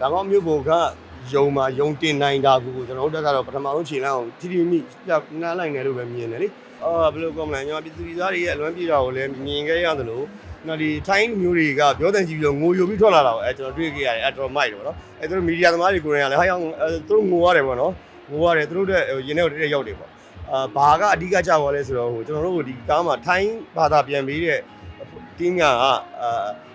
ဒါကောမျိုးပုံကယုံမှာယုံတင်နိုင်တာကိုကျွန်တော်တို့တက်ကတော့ပထမဆုံးခြေလမ်းအောင်ထိထိမိပြနှမ်းလိုက်တယ်လို့ပဲမြင်တယ်လေအာဘယ်လိုကောမလဲညီမပြည်သူပြည်သားတွေရဲ့အလွမ်းပြေတာကိုလည်းမြင်ခဲ့ရသလိုနော်ဒီထိုင်းမျိုးတွေကပြောတဲ့ကြည့်ပြီးတော့ငိုယိုပြီးထွက်လာတာပေါ့အဲကျွန်တော်တွေ့ခဲ့ရတယ်အဲတော်မိုက်တယ်ပေါ့နော်အဲသူတို့မီဒီယာသမားတွေကိုယ်တိုင်ကလည်းဟာရောက်သူတို့ငိုရတယ်ပေါ့နော်ငိုရတယ်သူတို့တဲ့ရင်ထဲကိုတည်းရောက်တယ်ပေါ့အာဘာကအဓိကကြောက်ရလဲဆိုတော့ဟိုကျွန်တော်တို့ဒီကားမှာထိုင်းဘာသာပြန်ပြီးတဲ့တင်းကအာ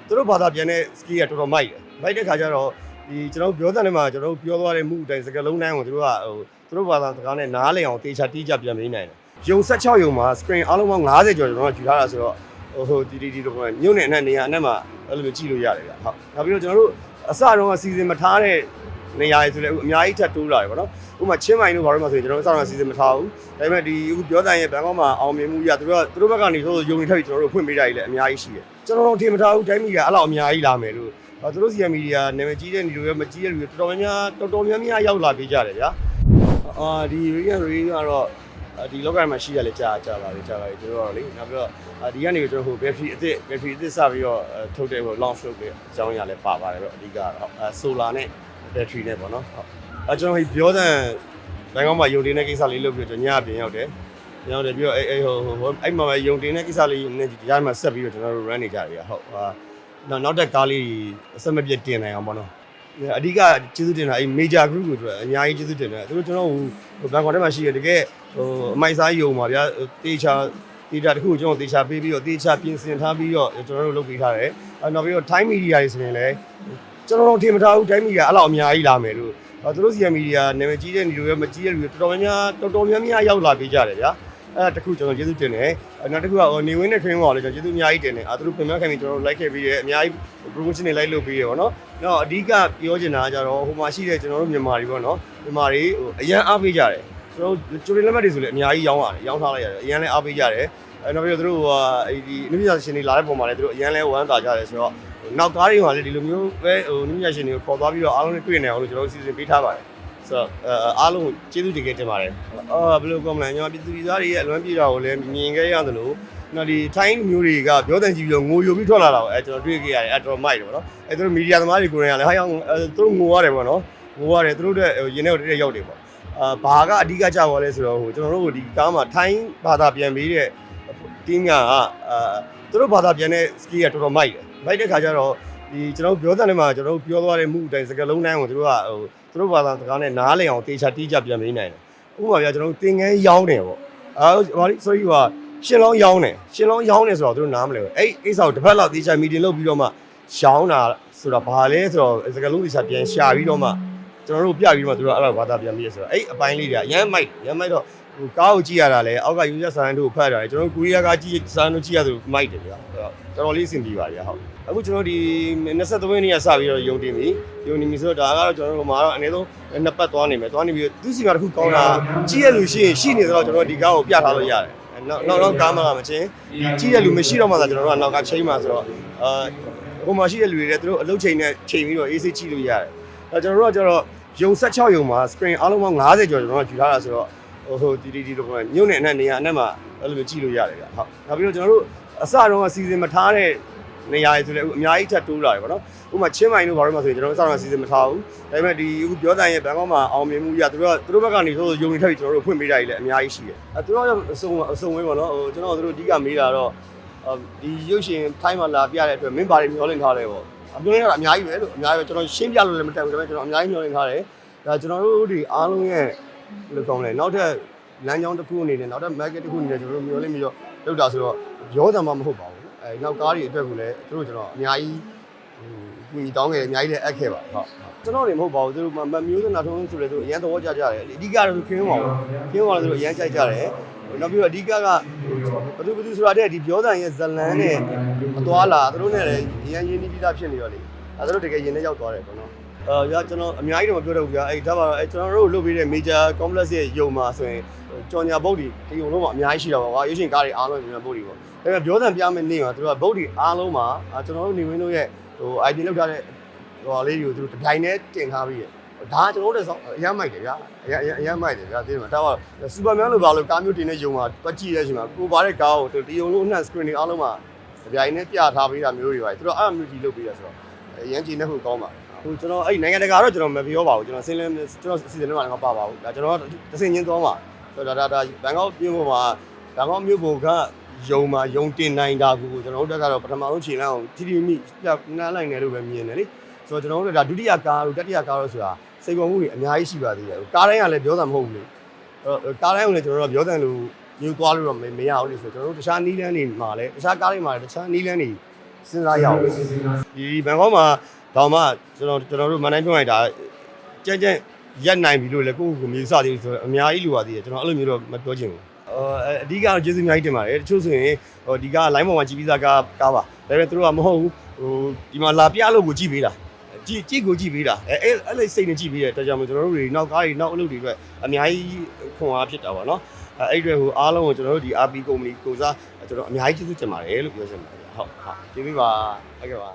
သူတို့ဘာသာပြန်တဲ့ skill ကတော်တော်မိုက်တယ်မိုက်တဲ့ခါကျတော့ ဒီကျွန်တော်တို့ပြောတဲ့နေမှာကျွန်တော်တို့ပြောသွားတဲ့မှုအတိုင်းစကားလုံးတိုင်းကိုသူတို့ကဟိုသူတို့ဘာသာစကားနဲ့နားလည်အောင်တေချာတိကျပြန်ပေးနိုင်တယ်။ယုံ16ယုံမှာ screen အားလုံးပေါင်း90ကျော်ကျွန်တော်တို့ယူထားတာဆိုတော့ဟိုဟိုဒီဒီဒီလိုပေါ့ညွန့်နေအနဲ့နေရာအနဲ့မှာအဲ့လိုမျိုးကြည့်လို့ရတယ်ဗျ။ဟုတ်။နောက်ပြီးတော့ကျွန်တော်တို့အစတုန်းကစီစဉ်မထားတဲ့နေရာတွေဆိုလည်းအခုအများကြီးထပ်တိုးလာတယ်ပေါ့နော်။ဥပမာချင်းမိုင်တို့ဘာလို့မှဆိုရင်ကျွန်တော်တို့အစတုန်းကစီစဉ်မထားဘူး။ဒါပေမဲ့ဒီအခုပြောတဲ့ရဲ့ဘန်ကောက်မှာအောင်မြင်မှုရသူတို့ကသူတို့ဘက်ကနေဆိုယုံနေထပ်ပြီးကျွန်တော်တို့ဖွင့်ပေးတာကြီးလည်းအများကြီးရှိတယ်။ကျွန်တော်တို့ထင်မထားဘူးတိုင်းမီကအဲ့လောက်အများကြီးလာမယ်လို့အဲ သူတို့စီယမီဒီယာနာမည်ကြီးတဲ့ညီတို့ရောမကြီးတဲ့လူတွေတော်တော်များများတော်တော်များများရောက်လာပေးကြတယ်ဗျာအာဒီရီယန်ရီကတော့အာဒီလောကမှာရှိရလဲကြာကြာပါလေကြာပါလေကျွန်တော်တို့လေနောက်ပြီးတော့အာဒီကနေကျွန်တော်ဟိုဘက်ထရီအစ်စ်ဘက်ထရီအစ်စ်စပြီးတော့အဲထုတ်တဲ့ဟို launch လုပ်တဲ့အကြောင်းအရာလဲပါပါတယ်တော့အဓိကတော့အဲ solar နဲ့ battery နဲ့ပေါ့နော်ဟုတ်အဲကျွန်တော်ဟိပြောတဲ့ဘန်ကောက်မှာယုံတင်တဲ့ကိစ္စလေးလုပ်ပြီးတော့ညပြင်ရောက်တယ်ရောက်တယ်ပြီးတော့အဲအဲဟိုဟိုအဲ့မှာပဲယုံတင်တဲ့ကိစ္စလေးနဲ့ဒီကြားမှာဆက်ပြီးတော့ကျွန်တော်တို့ run နေကြတယ်ဟုတ်ဟာ နောက်နောက်တက်ကားလေးအစမပြတ်တင်နိုင်အောင်ပေါ့နော်အဓိကကျေးဇူးတင်တာအဲ့ major group ကိုအတွက်အများကြီးကျေးဇူးတင်တယ်သူတို့ကျွန်တော်ဟိုဘန်ကောက်ထဲမှာရှိရတကယ်ဟိုအမိုက်စားယုံပါဗျာတေချာတေချာတခုကိုကျွန်တော်တေချာပေးပြီးတော့တေချာပြင်ဆင်ထားပြီးတော့ကျွန်တော်တို့လုပ်ပေးထားတယ်အဲနောက်ပြီးတော့ time media တွေဆိုရင်လည်းကျွန်တော်တို့ထင်မထားဘူး time media အဲ့လောက်အများကြီးလာမယ်လို့သူတို့စီယမီဒီယာနာမည်ကြီးတဲ့ညီတို့ရောမကြီးတဲ့လူတွေတော်တော်များများတော်တော်များများရောက်လာပေးကြတယ်ဗျာ အဲ့ဒါတခုကျွန်တော်ကျေးဇူးတင်တယ်နောက်တစ်ခုကဟိုနေဝင်းနဲ့ train ပေါ်လည်းကျွန်တော်ကျေးဇူးအများကြီးတင်တယ်အာသူတို့ပြင်ပခံပြီးကျွန်တော်တို့ like ခဲ့ပြီးတယ်အများကြီး promotion တွေ like လုပ်ပြီးတယ်ပေါ့နော်နောက်အဓိကပြောချင်တာကကြတော့ဟိုမှာရှိတဲ့ကျွန်တော်တို့မြန်မာတွေပေါ့နော်မြန်မာတွေဟိုအရန်အားပေးကြတယ်ကျွန်တော်တို့ကျိုးရလက်မှတ်တွေဆိုလည်းအများကြီးရောင်းရတယ်ရောင်းထားလိုက်ရတယ်အရန်လည်းအားပေးကြတယ်အဲနောက်ပြီးတော့သူတို့ဟိုဒီနုပညာရှင်တွေလာတဲ့ပုံမှာလည်းသူတို့အရန်လည်းဝမ်းသာကြတယ်ဆိုတော့နောက်ကားတွေမှာလည်းဒီလိုမျိုးပဲဟိုနုပညာရှင်တွေကိုခေါ်သွားပြီးတော့အားလုံးနဲ့တွေ့နေအောင်လို့ကျွန်တော်တို့စီစဉ်ပေးထားပါတယ် ဆိုတော့အားလုံးကျေးဇူးတင်ခဲ့တင်ပါတယ်အာဘယ်လိုကောမလဲညီမပြည်သူပြည်သားတွေရဲ့အလွမ်းပြေတာကိုလည်းမြင်ခဲ့ရသလိုနော်ဒီထိုင်းမျိုးတွေကပြောတဲ့ကြည့်ပြီးတော့ငိုယိုပြီးထွက်လာတာပေါ့အဲကျွန်တော်တွေ့ခဲ့ရတယ်အဲတော်မိုက်တယ်ပေါ့နော်အဲသူတို့မီဒီယာသမားတွေကိုယ်တိုင်ကလည်းဟာရောက်သူတို့ငိုရတယ်ပေါ့နော်ငိုရတယ်သူတို့တဲ့ရင်ထဲကိုတည်းရောက်တယ်ပေါ့အာဘာကအဓိကကြောက်ရလဲဆိုတော့ဟိုကျွန်တော်တို့ဒီကားမှာထိုင်းဘာသာပြန်ပြီးတဲ့တင်းကအာသူတို့ဘာသာပြန်တဲ့ skill ကတော်တော်မိုက်တယ်မိုက်တဲ့ခါကျတော့ဒီကျွန်တော်ပြောတဲ့နေမှာကျွန်တော်ပြောသွားတဲ့မှုအတိုင်းစကားလုံးတိုင်းကိုသူတို့ကဟို သူတို့ဘာသာစကားနဲ့နားလည်အောင်တေချာတိကျပြန်ပေးနိုင်တယ်ဥပမာပြကျွန်တော်တင်ငန်းရောင်းတယ်ပေါ့အာဘာလဲ sorry ဟာရှင်လောင်းရောင်းတယ်ရှင်လောင်းရောင်းတယ်ဆိုတော့သူတို့နားမလဲဘူးအဲ့ကိစ္စကိုတစ်ဖက်လောက်တေချာမီတင်လုပ်ပြီးတော့မှရောင်းတာဆိုတော့ဘာလဲဆိုတော့စကားလုံးတေချာပြန်ရှာပြီးတော့မှကျွန်တော်တို့ပြပြီးတော့မှသူတို့အဲ့ဒါဘာသာပြန်ပြီးရဆိုတော့အဲ့အပိုင်းလေးတွေကရမ်းမိုက်ရမ်းမိုက်တော့ ဟိုကားကိုကြည့်ရတာလဲအောက်က user sign တို့ဖတ်တာလေကျွန်တော်တို့ကိုရီးယားကကြည့်စာတို့ကြည့်ရသလိုမိုက်တယ်ဗျာတော်တော်လေးအဆင်ပြေပါဗျာဟုတ်အခုကျွန်တော်ဒီ23ရက်နေ့ကစပြီးတော့ယုံတင်ပြီယုံနေပြီဆိုတော့ဒါကတော့ကျွန်တော်တို့မှာတော့အနည်းဆုံးနှစ်ပတ်သွားနေမယ်သွားနေပြီးသူစီမှာတစ်ခုကောင်းတာကြည့်ရလို့ရှိရင်ရှိနေတော့ကျွန်တော်ဒီကားကိုပြထားလို့ရတယ်နောက်နောက်နောက်ကားမှာမချင်းကြည့်ရလူမရှိတော့မှသာကျွန်တော်တို့ကနောက်ကချိန်မှာဆိုတော့အာဟိုမှာရှိတဲ့လူတွေလည်းသူတို့အလုပ်ချိန်နဲ့ချိန်ပြီးတော့ AC ကြည့်လို့ရတယ်အဲကျွန်တော်တို့ကကျတော့ယုံ16ယုံမှာ screen အားလုံးပေါင်း90ကျော်ကျွန်တော်တို့ယူထားတာဆိုတော့ ဟိုဟိုဒီဒီဒီလိုပေါ့ညုံနေနဲ့နေရာအနက်မှာအဲ့လိုမျိုးကြည့်လို့ရတယ်ဗျဟုတ်နောက်ပြီးတော့ကျွန်တော်တို့အစတုန်းကစီစဉ်မထားတဲ့နေရာတွေဆိုလည်းအခုအများကြီးထပ်တိုးလာတယ်ပေါ့နော်ဥပမာချင်းမိုင်တို့ဘာလို့မှဆိုရင်ကျွန်တော်တို့အစတုန်းကစီစဉ်မထားဘူးဒါပေမဲ့ဒီအခုပြောတဲ့ရဲ့ဘန်ကောက်မှာအောင်မြင်မှုရသူတို့ကသူတို့ဘက်ကနေဆိုယုံနေထပ်ပြီးကျွန်တော်တို့ဖွင့်ပေးတာကြီးလည်းအများကြီးရှိတယ်အဲသူတို့ကအစုံအစုံဝင်းပေါ့နော်ဟိုကျွန်တော်တို့အဓိကမေးတာတော့ဒီရုပ်ရှင်ထိုင်းမှာလာပြတဲ့အတွက်မင်းဘာတွေမျှော်လင့်ထားလဲပေါ့အမျှော်လင့်တာအများကြီးပဲလို့အများကြီးပဲကျွန်တော်ရှင်းပြလို့လည်းမတက်ဘူးဒါပေမဲ့ကျွန်တော်အများကြီးမျှော်လင့်ထားတယ်ဒါကျွန်တော်တို့ဒီအားလုံးရဲ့ ဘယ်လိုကောင်းလဲနောက်ထပ်လမ်းကြောင်းတစ်ခုအနေနဲ့နောက်ထပ် market တစ်ခုအနေနဲ့ကျွန်တော်တို့မျှော်လင့်ပြီးတော့လုပ်တာဆိုတော့ရောတာမှမဟုတ်ပါဘူးအဲနောက်ကားတွေအတွက်ကိုလည်းသူတို့ကျွန်တော်အများကြီးဟိုညီတောင်းခဲ့တယ်အများကြီးလည်းအပ်ခဲ့ပါဟုတ်ကျွန်တော်တွေမဟုတ်ပါဘူးသူတို့မမျိုးစနာထုံးဆိုလည်းသူအရန်သဘောကျကြတယ်အဓိကတော့ခင်းပါဘူးခင်းပါလို့သူတို့အရန်ကြိုက်ကြတယ်နောက်ပြီးတော့အဓိကကဘသူဘသူဆိုတာတဲ့ဒီပြောတဲ့ရဲ့ဇလန်းနဲ့အသွားလာသူတို့နဲ့လည်းအရန်ရင်းနှီးပြီးသားဖြစ်နေတော့လေအဲသူတို့တကယ်ရင်းနဲ့ရောက်သွားတယ်ပေါ့နော် အဲရကျွန်တော်အများကြီးတော့မပြောတော့ဘူးကြာအဲဒါပါတော့အဲကျွန်တော်တို့လုပ်ပေးတဲ့ major complex ရဲ့ယုံမှာဆိုရင်ကြော်ညာဘုတ်ဒီဒီယုံလုံးမှာအများကြီးရှိတော့ပါကွာရွှေရှင်ကားတွေအားလုံးကြော်ညာဘုတ်ဒီပေါ့ဒါပေမဲ့ပြောတဲ့ပြမယ့်နေ့မှာသူတို့ကဘုတ်ဒီအားလုံးမှာကျွန်တော်တို့နေဝင်းတို့ရဲ့ဟို ID လောက်ထားတဲ့ဟိုလေးတွေကိုသူတို့တပြိုင်တည်းတင်ထားပြီးရဒါကျွန်တော်တို့အရမ်းမိုက်တယ်ဗျာအရမ်းအရမ်းမိုက်တယ်ဗျာသိတယ်မဒါကစူပါမန်လို့ပါလို့ကားမျိုးတင်တဲ့ယုံမှာတွက်ကြည့်တဲ့အချိန်မှာကိုပါတဲ့ကားကိုဒီယုံလုံးအနှံ့ screen တွေအားလုံးမှာတပြိုင်တည်းပြထားပေးတာမျိုးတွေပါသူတို့အဲ့လိုမျိုးကြီးလုပ်ပေးရဆိုတော့ အရန်ကြည့်နေဖို့ကောင်းပါဟိုကျွန်တော်အဲ့နိုင်ငံတကာတော့ကျွန်တော်မပြောပါဘူးကျွန်တော်ဆင်းလဲကျွန်တော်စီစဉ်တော့လည်းမပါပါဘူးဒါကျွန်တော်တစ်စင်ချင်းသွားမှာဆိုတော့ဒါဒါဘန်ကောက်မြို့ပေါ်မှာဘန်ကောက်မြို့ပေါ်ကယုံမှာယုံတင်နိုင်တာကိုကျွန်တော်တို့တက်ကတော့ပထမဆုံးခြေလမ်းအောင်ထိထိမိနားလိုက်နေလို့ပဲမြင်တယ်လေဆိုတော့ကျွန်တော်တို့ဒါဒုတိယကားတို့တတိယကားတို့ဆိုတာစိတ်ပေါ်မှုတွေအများကြီးရှိပါသေးတယ်ကားတိုင်းကလည်းပြောတာမဟုတ်ဘူးလေအဲ့ကားတိုင်းကလည်းကျွန်တော်တို့ပြောတယ်လို့မျိုးသွားလို့တော့မရဘူးလေဆိုတော့ကျွန်တော်တို့တခြားနီးလန်းတွေမှာလည်းတခြားကားတွေမှာလည်းတခြားနီးလန်းတွေ စဉ်းစားရအောင်ဒီဘန်ကောက်မှာတော့မှကျွန်တော်ကျွန်တော်တို့မန်တိုင်းပြောလိုက်တာကြမ်းကြမ်းရက်နိုင်ပြီလို့လည်းကိုယ့်ကိုယ်မြေစသေးဆိုတော့အများကြီးလိုပါသေးတယ်ကျွန်တော်အဲ့လိုမျိုးတော့မပြောချင်ဘူးအော်အဓိကတော့ကျေးဇူးအများကြီးတင်ပါတယ်တချို့ဆိုရင်ဟိုဒီက line ပေါ်မှာကြည်ပြီးသားကားကားပါဒါပေမဲ့တို့ကမဟုတ်ဘူးဟိုဒီမှာလာပြလို့ကိုကြည်ပေးတာကြည်ကြည်ကိုကြည်ပေးတာအဲအဲ့အဲ့လိုစိတ်နဲ့ကြည်ပေးတဲ့တကြောင်မို့ကျွန်တော်တို့တွေနောက်ကားတွေနောက်အလုပ်တွေအတွက်အများကြီးခွန်အားဖြစ်တာပါနော် အဲအဲ့အတွက်ဟိုအားလုံးကိုကျွန်တော်တို့ဒီ RP company ကိုစားကျွန်တော်အများကြီးကျေးဇူးတင်ပါတယ်လို့ပြောချင်ပါတယ်ဟုတ်ဟုတ်ကျေးဇူးပါဟုတ်ကဲ့ပါ